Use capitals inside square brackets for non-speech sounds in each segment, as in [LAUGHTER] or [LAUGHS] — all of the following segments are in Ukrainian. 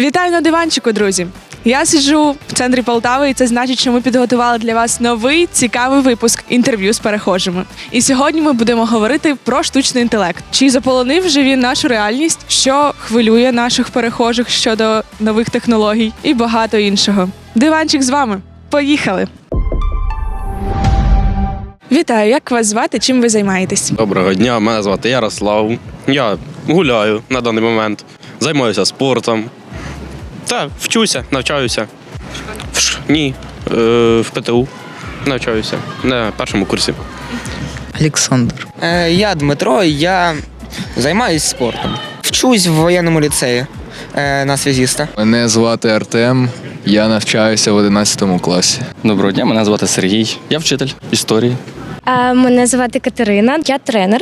Вітаю на диванчику, друзі! Я сиджу в центрі Полтави, і це значить, що ми підготували для вас новий цікавий випуск інтерв'ю з перехожими. І сьогодні ми будемо говорити про штучний інтелект. Чи заполонив вже він нашу реальність, що хвилює наших перехожих щодо нових технологій і багато іншого. Диванчик з вами. Поїхали! Вітаю, як вас звати? Чим ви займаєтесь? Доброго дня, мене звати Ярослав. Я гуляю на даний момент, займаюся спортом. Та вчуся, навчаюся. В ш... Ні, е, в ПТУ навчаюся на першому курсі. Олександр. Е, Я Дмитро, я займаюся спортом. Вчусь в воєнному ліцеї е, на связіста. Мене звати Артем. Я навчаюся в 11 класі. Доброго дня, мене звати Сергій. Я вчитель історії. Е, Мене звати Катерина, я тренер.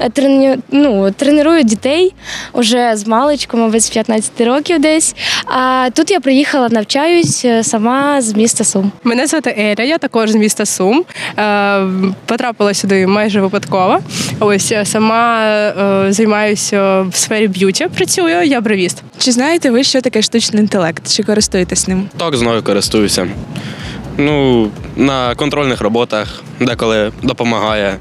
Е, Трену, ну, треную дітей уже з маличку, мабуть, з 15 років десь. А тут я приїхала, навчаюсь е, сама з міста Сум. Мене звати Еля, я також з міста Сум. Е, Потрапила сюди майже випадково. Ось сама займаюся в сфері б'юті. Працюю, я бровіст. Чи знаєте ви, що таке штучний інтелект? Чи користуєтесь ним? Так знаю, користуюся. Ну, на контрольних роботах деколи допомагає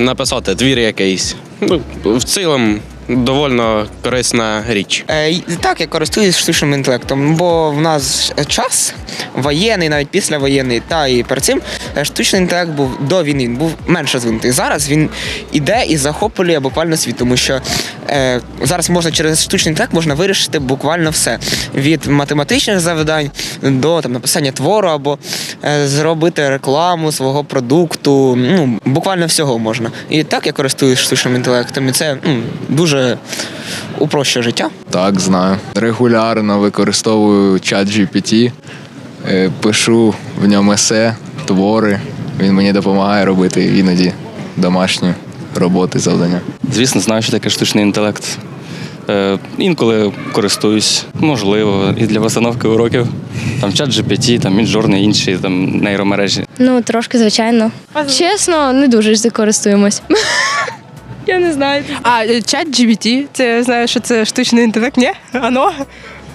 написати твір якийсь. Ну, в цілому довольно корисна річ. Е, Так, я користуюсь штучним інтелектом, бо в нас час воєнний, навіть післявоєнний, та і перед цим е, штучний інтелект був до війни, був менше звинутий. Зараз він іде і захоплює буквально світ, тому що е, зараз можна через штучний інтелект можна вирішити буквально все від математичних завдань до там написання твору або е, зробити рекламу свого продукту. Ну буквально всього можна. І так я користуюсь штучним інтелектом, і це ну, дуже упрощує життя. Так, знаю. Регулярно використовую чат GPT, е, пишу в ньому есе, твори. Він мені допомагає робити іноді домашні роботи, завдання. Звісно, знаю, що таке штучний інтелект. Е, інколи користуюсь, можливо, і для постановки уроків. Там чат GPT, там Midjourney, інші там нейромережі. Ну, трошки, звичайно. Чесно, не дуже користуємось. [LAUGHS] Я не знаю. А е, чат GBT, це знаю, що це штучний інтелект. Ні? Ано?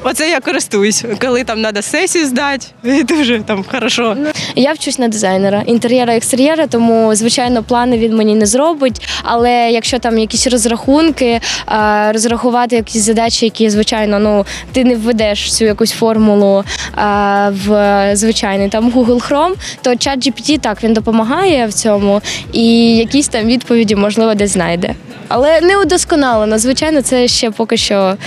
Оце я користуюсь, коли там треба сесію здати, [LAUGHS] дуже там хорошо. Я вчусь на дизайнера інтер'єра екстер'єра, тому звичайно плани він мені не зробить. Але якщо там якісь розрахунки, е, розрахувати якісь задачі, які звичайно ну ти не введеш цю якусь формулу е, в звичайний там Google Chrome, то чат GPT так він допомагає в цьому, і якісь там відповіді можливо десь знайде. Але не удосконалено. Звичайно, це ще поки що.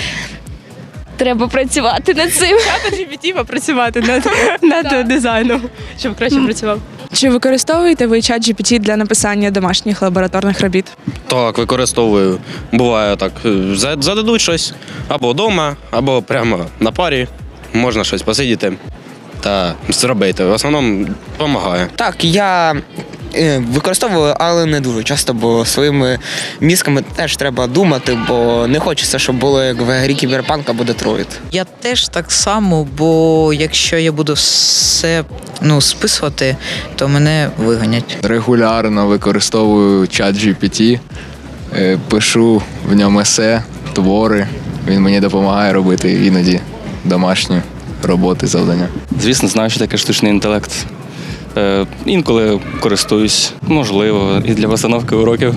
Треба працювати над цим. Чата GPT попрацювати над, над дизайном, щоб краще працював. Чи використовуєте ви чат GPT для написання домашніх лабораторних робіт? Так, використовую. Буває так, е, за- зададуть щось або вдома, або прямо на парі. Можна щось посидіти та зробити. В основному допомагає. Так, я е, використовую, але не дуже часто, бо своїми мізками теж треба думати, бо не хочеться, щоб було як в грі Кіберпанк або Детройт. Я теж так само, бо якщо я буду все ну, списувати, то мене виганять. Регулярно використовую чат GPT, е, пишу в ньому есе, твори. Він мені допомагає робити іноді домашні роботи, завдання. Звісно, знаю, що таке штучний інтелект. Е, інколи користуюсь, можливо, і для постановки уроків.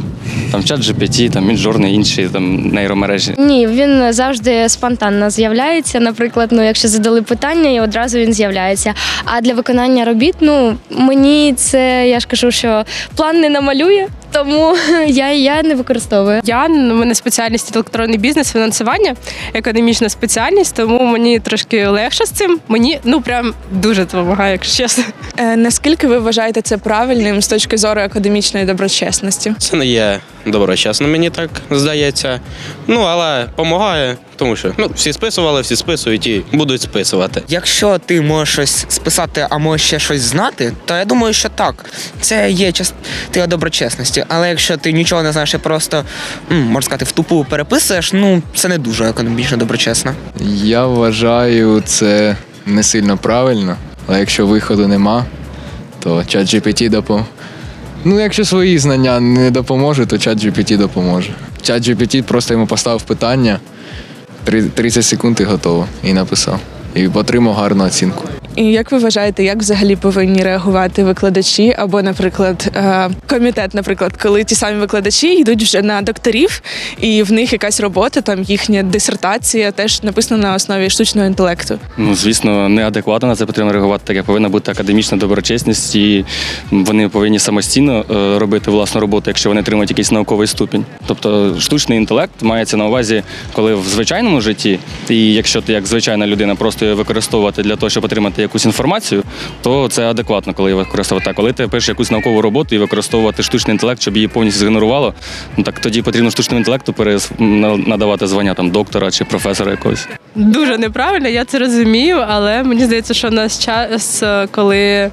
Там чат GPT, там Midjourney, інші там нейромережі. Ні, він завжди спонтанно з'являється. Наприклад, ну якщо задали питання, і одразу він з'являється. А для виконання робіт, ну мені це я ж кажу, що план не намалює, тому [LAUGHS] я, я не використовую. Я у мене спеціальність електронний бізнес, фінансування, економічна спеціальність, тому мені трошки легше з цим. Мені ну прям дуже допомагає, якщо чесно. Е, наскільки ви вважаєте це правильним з точки зору академічної доброчесності? Це не є доброчесно, мені так здається. Ну, але допомагає, тому що ну, всі списували, всі списують і будуть списувати. Якщо ти можеш щось списати, а можеш ще щось знати, то я думаю, що так. Це є частина доброчесності. Але якщо ти нічого не знаєш і просто, м, можна сказати, в тупу переписуєш, ну це не дуже економічно доброчесно. Я вважаю це не сильно правильно, але якщо виходу нема, то чат GPT допоможе. Ну, якщо свої знання не допоможуть, то чат GPT допоможе. Чат GPT просто йому поставив питання, 30 секунд і готово. І написав. І отримав гарну оцінку. І як ви вважаєте, як взагалі повинні реагувати викладачі або, наприклад, е, комітет, наприклад, коли ті самі викладачі йдуть вже на докторів, і в них якась робота, там їхня дисертація теж написана на основі штучного інтелекту. Ну, звісно, неадекватно на це потрібно реагувати. Таке повинна бути академічна доброчесність, і вони повинні самостійно е, робити власну роботу, якщо вони отримують якийсь науковий ступінь. Тобто штучний інтелект мається на увазі, коли в звичайному житті, і якщо ти як звичайна людина просто його використовувати для того, щоб отримати якусь інформацію, то це адекватно, коли її використовувати. А коли ти пишеш якусь наукову роботу і використовувати штучний інтелект, щоб її повністю згенерувало, ну так тоді потрібно штучному інтелекту перес... надавати звання там доктора чи професора якогось. Дуже неправильно, я це розумію, але мені здається, що в нас час, коли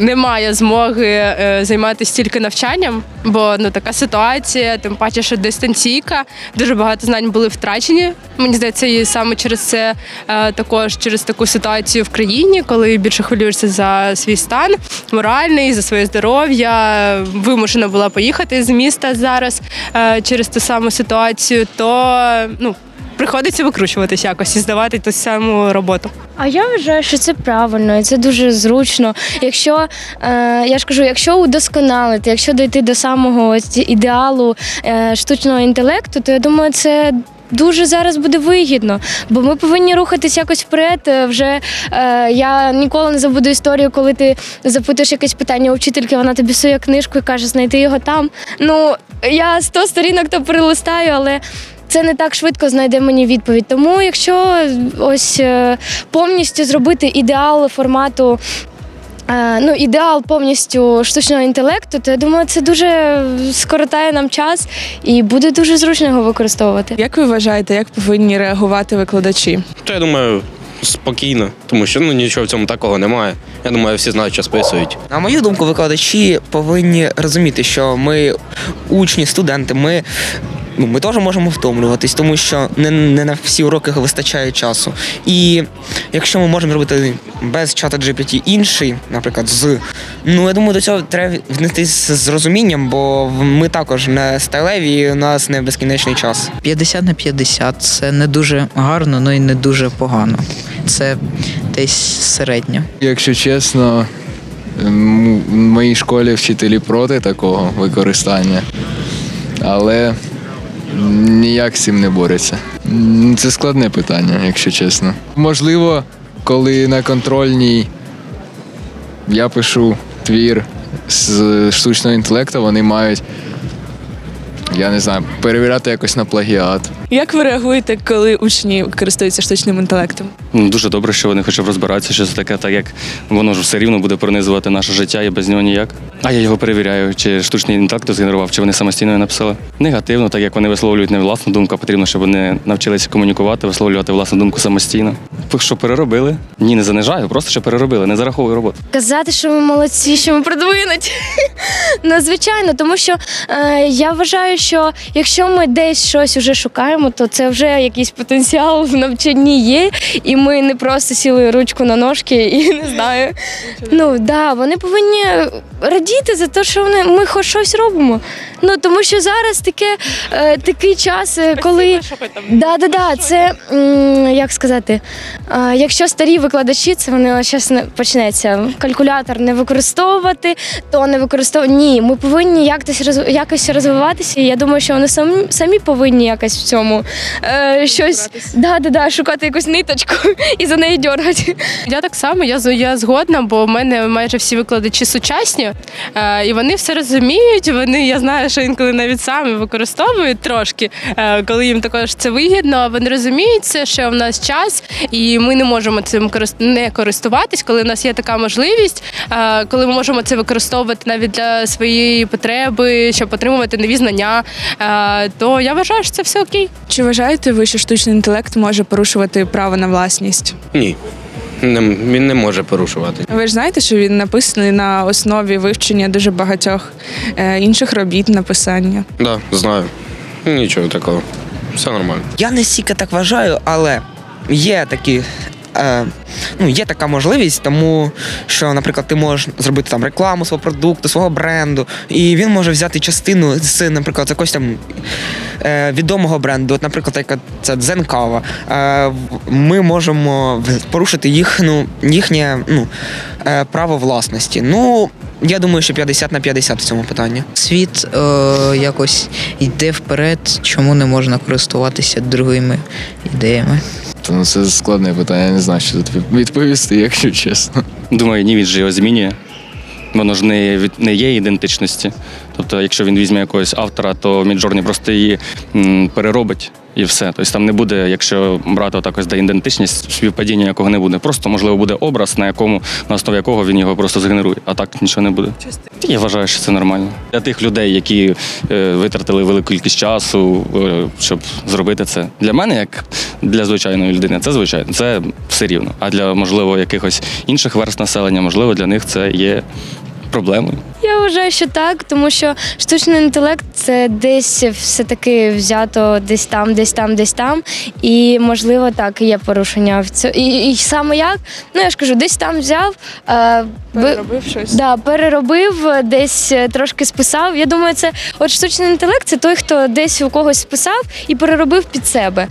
немає змоги е, займатися тільки навчанням, бо ну така ситуація, тим паче, що дистанційка, дуже багато знань були втрачені. Мені здається, і саме через це е, також через таку ситуацію в країні, коли більше хвилюєшся за свій стан моральний, за своє здоров'я, вимушена була поїхати з міста зараз е, через ту саму ситуацію, то ну. Приходиться викручуватись якось і здавати ту саму роботу. А я вважаю, що це правильно і це дуже зручно. Якщо е, я ж кажу, якщо удосконалити, якщо дійти до самого ідеалу е, штучного інтелекту, то я думаю, це. Дуже зараз буде вигідно, бо ми повинні рухатись якось вперед. Е, Вже е, я ніколи не забуду історію, коли ти запитуєш якесь питання у вчительки, вона тобі сує книжку і каже, знайти його там. Ну я 100 сторінок то перелистаю, але це не так швидко знайде мені відповідь. Тому якщо ось е, повністю зробити ідеал формату. е, Ну, ідеал повністю штучного інтелекту, то я думаю, це дуже скоротає нам час і буде дуже зручно його використовувати. Як ви вважаєте, як повинні реагувати викладачі? То я думаю, спокійно, тому що ну нічого в цьому такого немає. Я думаю, всі знають, що списують. На мою думку, викладачі повинні розуміти, що ми учні, студенти, ми. Ну, ми теж можемо втомлюватись, тому що не, не на всі уроки вистачає часу. І якщо ми можемо робити без чата GPT інший, наприклад, з ну я думаю, до цього треба віднестись з розумінням, бо ми також не сталеві, і у нас не безкінечний час. 50 на 50 це не дуже гарно, але й не дуже погано. Це десь середньо. Якщо чесно, в моїй школі вчителі проти такого використання, але ніяк з цим не бореться. Це складне питання, якщо чесно. Можливо, коли на контрольній я пишу твір з штучного інтелекту, вони мають, я не знаю, перевіряти якось на плагіат. Як ви реагуєте, коли учні користуються штучним інтелектом? Ну, Дуже добре, що вони хочуть розбиратися, що це таке, так як воно ж все рівно буде пронизувати наше життя і без нього ніяк. А я його перевіряю, чи штучний інтелект згенерував, чи вони самостійно написали. Негативно, так як вони висловлюють не власну думку, а потрібно, щоб вони навчилися комунікувати, висловлювати власну думку самостійно. Що переробили? Ні, не занижаю, просто що переробили, не зараховую роботу. Казати, що ми молодці, що ми продвинуті. [LAUGHS] ну, звичайно, тому що е, я вважаю, що якщо ми десь щось вже шукаємо, то це вже якийсь потенціал в навчанні є, і ми не просто сіли ручку на ножки і [LAUGHS] не знаю. Ну да, вони повинні радіти за те, що вони, ми хоч щось робимо. Ну тому що зараз таке, е, такий час, е, коли да, да, да, це м, як сказати, е, якщо старі викладачі, це вони зараз почнеться. Калькулятор не використовувати, то не використовувати. Ні, ми повинні якось роз- якось розвиватися. І я думаю, що вони самі самі повинні якось в цьому е, щось да, да, да, шукати якусь ниточку [LAUGHS] і за неї дергати. Я так само, я, з- я згодна, бо в мене майже всі викладачі сучасні, е, і вони все розуміють. Вони, я знаю, що інколи навіть самі використовують трошки, е, коли їм також це вигідно. Вони розуміють це, що в нас час, і ми не можемо цим не користуватись, коли в нас є така можливість, е, коли ми можемо це використовувати навіть для своєї потреби, щоб отримувати нові знання. е, То я вважаю, що це все окей. Чи вважаєте ви, що штучний інтелект може порушувати право на власність? Ні. Не, він не може порушувати. Ви ж знаєте, що він написаний на основі вивчення дуже багатьох е, інших робіт написання. Так, да, знаю. Нічого такого. Все нормально. Я не стільки так вважаю, але є такі. Е, ну, є така можливість, тому що, наприклад, ти можеш зробити там рекламу свого продукту, свого бренду, і він може взяти частину з, наприклад, якогось там е, відомого бренду, от, наприклад, яка це Дзенкава, е, ми можемо порушити їхну, їхнє ну, е, право власності. Ну, я думаю, що 50 на 50 в цьому питанні. Світ е, якось йде вперед, чому не можна користуватися другими ідеями. То ну, це складне питання, я не знаю, що тут відповісти, якщо чесно. Думаю, ні, він же його змінює. Воно ж не, не є ідентичності. Тобто, якщо він візьме якогось автора, то Міджорні просто її переробить і все. Тобто там не буде, якщо брати ось де ідентичність, співпадіння якого не буде. Просто можливо буде образ, на якому на основі якого він його просто згенерує. А так нічого не буде. Я вважаю, що це нормально. Для тих людей, які е, витратили велику кількість часу, е, щоб зробити це. Для мене, як для звичайної людини, це звичайно, це все рівно. А для можливо якихось інших верст населення, можливо, для них це є проблемою. Я вважаю, що так, тому що штучний інтелект це десь все-таки взято десь там, десь там, десь там. І можливо так є порушення в цьому. І, і саме як? Ну я ж кажу, десь там взяв. Е, Переробив щось. Да, переробив, десь е, трошки списав. Я думаю, це от штучний інтелект це той, хто десь у когось списав і переробив під себе.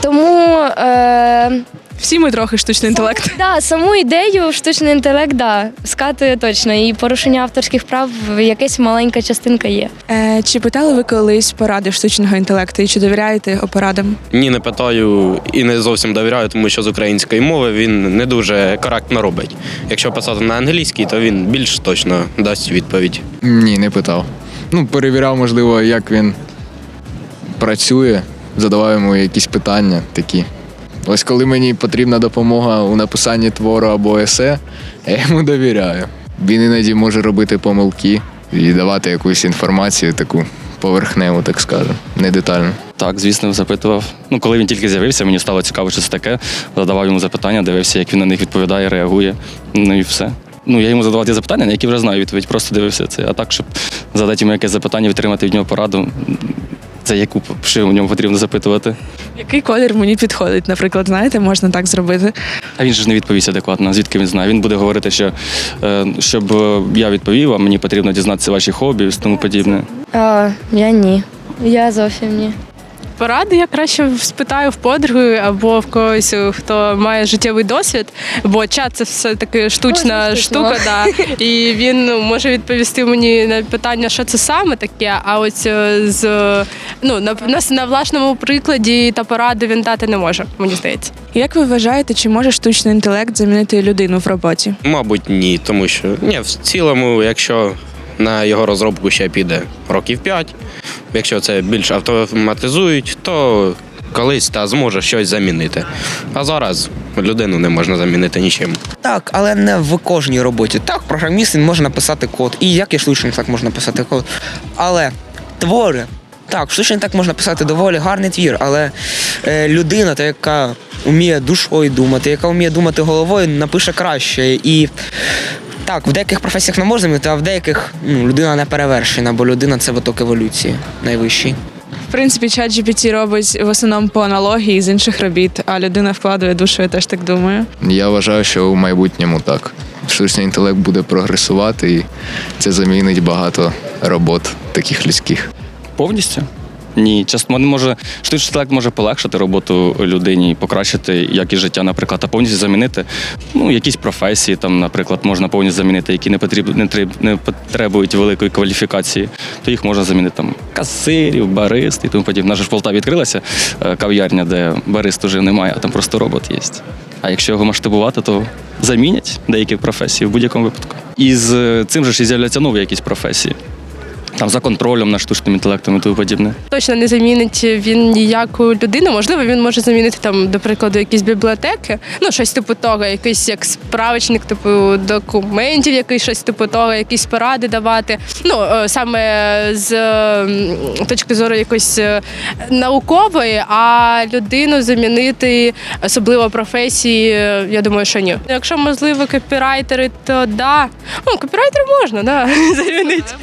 Тому е, Всі ми трохи штучний інтелект. да, саму ідею штучний інтелект да, скатує точно. І порушення авторських прав якась маленька частинка є. Е, чи питали ви колись поради штучного інтелекту і чи довіряєте його порадам? Ні, не питаю і не зовсім довіряю, тому що з української мови він не дуже коректно робить. Якщо писати на англійській, то він більш точно дасть відповідь. Ні, не питав. Ну, перевіряв, можливо, як він працює, задавав йому якісь питання такі. Ось коли мені потрібна допомога у написанні твору або есе, я йому довіряю. Він іноді може робити помилки і давати якусь інформацію таку поверхневу, так скажемо, не детальну. Так, звісно, запитував. Ну, коли він тільки з'явився, мені стало цікаво, що це таке. Задавав йому запитання, дивився, як він на них відповідає, реагує. Ну і все. Ну, я йому задавав ті запитання, на які вже знаю відповідь, просто дивився це. А так, щоб задати йому якесь запитання, відтримати від нього пораду, це яку пшиву в ньому потрібно запитувати. Який колір мені підходить, наприклад, знаєте, можна так зробити. А він же ж не відповість адекватно, звідки він знає. Він буде говорити, що е, щоб е, я відповів, а мені потрібно дізнатися ваші хобі і тому подібне. А, я ні. Я зовсім ні. Поради я краще спитаю в подруги або в когось, хто має життєвий досвід, бо чат це все таки штучна Ой, штука, да. і він ну, може відповісти мені на питання, що це саме таке. А ось е, з ну на, на, на власному прикладі та поради він дати не може, мені здається. Як ви вважаєте, чи може штучний інтелект замінити людину в роботі? Мабуть, ні, тому що ні, в цілому, якщо на його розробку ще піде років 5, якщо це більш автоматизують, то колись та зможе щось замінити. А зараз людину не можна замінити нічим. Так, але не в кожній роботі. Так, програміст він може написати код. І як і штучний так можна писати код. Але твори. Так, штучний так можна писати доволі гарний твір, але е, людина, та яка вміє душою думати, яка вміє думати головою, напише краще. І так, в деяких професіях не можна замінити, а в деяких ну, людина не перевершена, бо людина це виток еволюції найвищий. В принципі, чат GPT робить в основному по аналогії з інших робіт, а людина вкладує душу, я теж так думаю. Я вважаю, що у майбутньому так. Штучний інтелект буде прогресувати і це замінить багато робот таких людських. Повністю? Ні, часто може штучний інтелект може полегшити роботу людині, покращити якість життя, наприклад, а повністю замінити ну, якісь професії, там, наприклад, можна повністю замінити, які не потріб, не, не потребують великої кваліфікації, то їх можна замінити там касирів, барист і тому подібне. Наша ж в Полтаві відкрилася е, кав'ярня, де барист уже немає, а там просто робот є. А якщо його масштабувати, то замінять деякі професії в будь-якому випадку. І з е, цим же ж і з'являться нові якісь професії. Там за контролем над штучним інтелектом і тому подібне. Точно не замінить він ніяку людину. Можливо, він може замінити там, до прикладу, якісь бібліотеки, ну щось типу того, якийсь як справочник, типу документів, якийсь щось типу того, якісь поради давати. Ну е, саме з точки зору якоїсь е, наукової, а людину замінити, особливо професії, е, я думаю, що ні. Якщо можливо копірайтери, то да. Ну, копірайтер можна, да, [LAUGHS] замінити.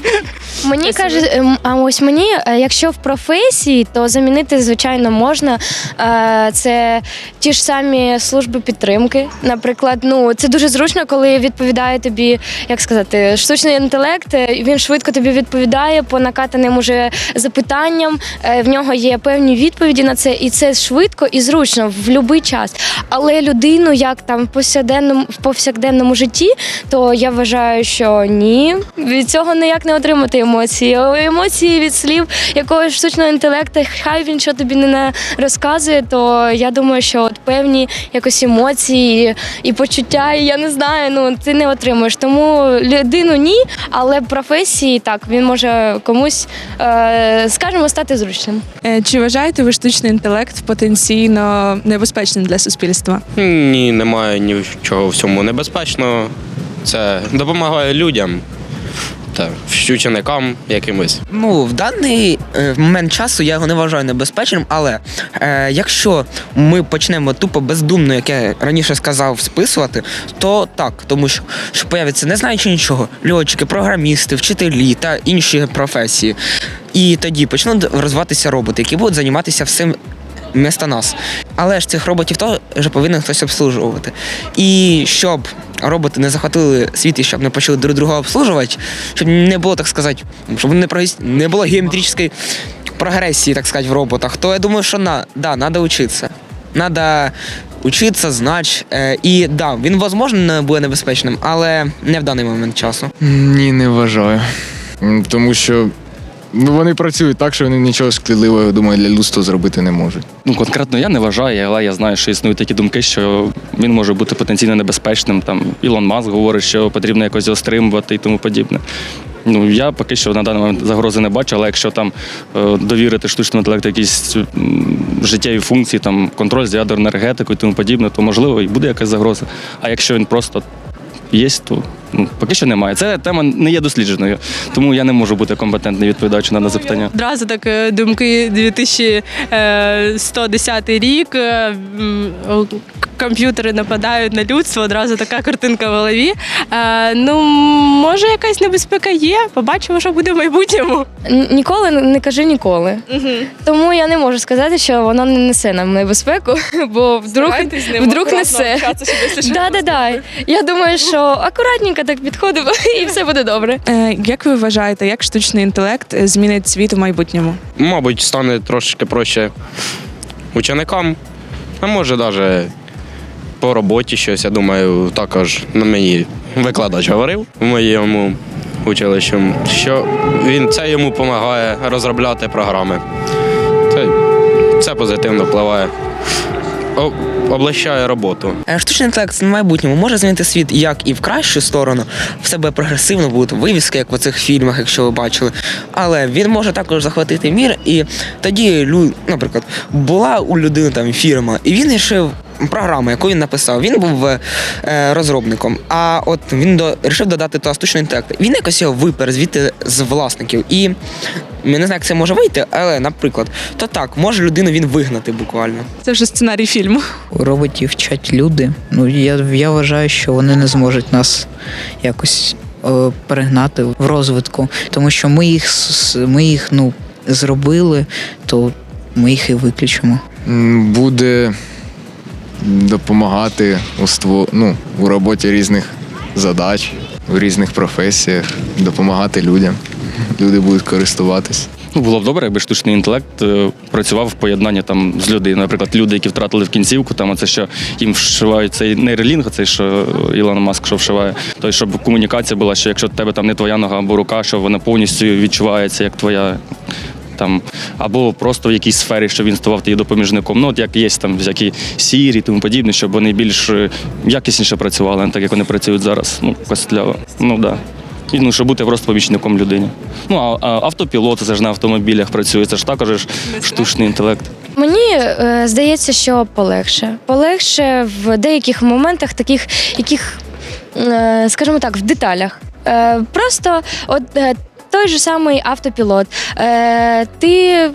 Мені каже, ем, а ось мені, е, якщо в професії, то замінити, звичайно, можна. Е, Це ті ж самі служби підтримки. Наприклад, ну це дуже зручно, коли відповідає тобі, як сказати, штучний інтелект. е, Він швидко тобі відповідає по накатаним уже запитанням. Е, В нього є певні відповіді на це, і це швидко і зручно в будь-який час. Але людину, як там в повсякденному в повсякденному житті, то я вважаю, що ні, від цього ніяк не отримати емоції. Емоції від слів якогось штучного інтелекту, хай він що тобі не розказує, то я думаю, що от певні якось емоції і почуття, і я не знаю, ну ти не отримуєш. Тому людину ні, але професії так він може комусь, е, скажімо, стати зручним. Е, Чи вважаєте ви штучний інтелект потенційно небезпечним для суспільства? Ні, немає нічого в цьому небезпечного. Це допомагає людям та вченикам якимось. Ну, в даний е, момент часу я його не вважаю небезпечним, але е, якщо ми почнемо тупо бездумно, як я раніше сказав, списувати, то так, тому що, що появиться не знаючи нічого, льотчики, програмісти, вчителі та інші професії. І тоді почнуть розвиватися роботи, які будуть займатися всім вместо нас. Але ж цих роботів теж повинен хтось обслужувати. І щоб роботи не захватили світ і щоб не почали друг друга обслужувати, щоб не було, так сказати, щоб не, прогрес- не було геометричної прогресії, так сказати, в роботах, то я думаю, що на, да, треба вчитися. Надо учитися, знати. Е, і да, він, не буде небезпечним, але не в даний момент часу. Ні, не вважаю. Тому що ну, вони працюють так, що вони нічого шкідливого, думаю, для людства зробити не можуть. Ну, конкретно я не вважаю, але я знаю, що існують такі думки, що він може бути потенційно небезпечним. Там Ілон Маск говорить, що потрібно якось його стримувати і тому подібне. Ну, я поки що на даний момент загрози не бачу, але якщо там е, довірити штучному інтелекту якісь життєві функції, там контроль з ядерною енергетикою і тому подібне, то можливо і буде якась загроза. А якщо він просто є, то ну, поки що немає. Ця тема не є дослідженою, тому я не можу бути компетентний відповідаючи на дане запитання. Одразу так е, думки 2110 рік. Комп'ютери нападають на людство, одразу така картинка в голові. Е, ну, може, якась небезпека є. Побачимо, що буде в майбутньому. Ніколи не кажи ніколи. Тому я не можу сказати, що вона не несе нам небезпеку, [LAUGHS] бо вдруг, вдруг несе. Да, да, да. Я думаю, що акуратненько так підходимо [LAUGHS] і все буде добре. Е, Як ви вважаєте, як штучний інтелект змінить світ у майбутньому? Мабуть, стане трошки проще ученикам, а може навіть по роботі щось, я думаю, також на мені викладач говорив в моєму училищі, що він це йому допомагає розробляти програми. Це, це позитивно впливає. О- облегчає роботу. Штучний інтелект в майбутньому може змінити світ як і в кращу сторону, в себе прогресивно будуть вивіски, як в цих фільмах, якщо ви бачили. Але він може також захватити мір, і тоді, наприклад, була у людини там фірма, і він рішив програму, яку він написав. Він був е, розробником. А от він до рішив додати туди штучний інтелект. Він якось його випер звідти з власників. І я не знаю, як це може вийти, але, наприклад, то так, може людину він вигнати буквально. Це вже сценарій фільму. У роботів вчать люди. Ну я, я вважаю, що вони не зможуть нас якось е, перегнати в розвитку, тому що ми їх ми їх ну зробили, то ми їх і виключимо. Буде допомагати у, ство... ну, у роботі різних задач, у різних професіях, допомагати людям. Люди будуть користуватись. Ну, було б добре, якби штучний інтелект е, працював в поєднанні там з людиною. Наприклад, люди, які втратили в кінцівку, там оце що їм вшивають цей нейролінг, цей що Ілон Маск що вшиває. Тобто, щоб комунікація була, що якщо в тебе там не твоя нога або рука, що вона повністю відчувається як твоя. Там, або просто в якійсь сфері, щоб він ставав її допоміжником. Ну, от як є там всякі сірі тому подібне, щоб вони більш е, якісніше працювали, не так як вони працюють зараз. Ну, костляво. Ну да. І ну, щоб бути просто помічником людині. Ну, а, автопілот, це ж на автомобілях працює, це ж також штучний інтелект. Мені е, здається, що полегше. Полегше в деяких моментах, таких, яких, е, скажімо так, в деталях. Е, просто от е, той же самий автопілот. Е, ти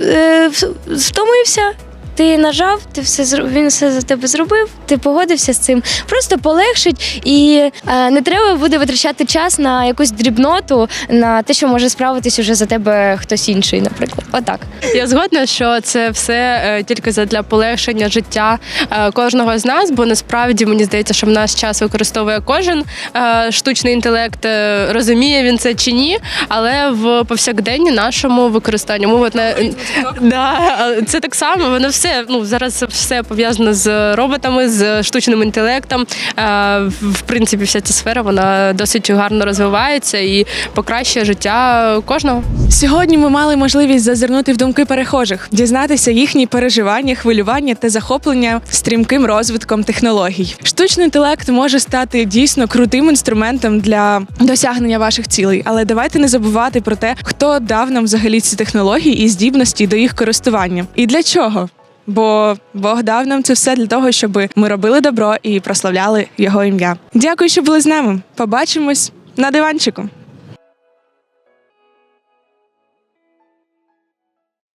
е, втомився. Ти нажав, ти все він все за тебе зробив, ти погодився з цим. Просто полегшить і е, не треба буде витрачати час на якусь дрібноту, на те, що може справитись уже за тебе хтось інший, наприклад. Отак. Я згодна, що це все е, тільки для полегшення життя е, кожного з нас, бо насправді мені здається, що в наш час використовує кожен е, штучний інтелект, е, розуміє він це чи ні, але в повсякденні нашому використанні мова не да, це так само. Воно все ну зараз все пов'язано з роботами, з штучним інтелектом. Е, В принципі, вся ця сфера вона досить гарно розвивається і покращує життя кожного. Сьогодні ми мали можливість зазирнути в думки перехожих, дізнатися їхні переживання, хвилювання та захоплення стрімким розвитком технологій. Штучний інтелект може стати дійсно крутим інструментом для досягнення ваших цілей, але давайте не забувати про те, хто дав нам взагалі ці технології і здібності до їх користування. І для чого? Бо Бог дав нам це все для того, щоб ми робили добро і прославляли його ім'я. Дякую, що були з нами. Побачимось на диванчику.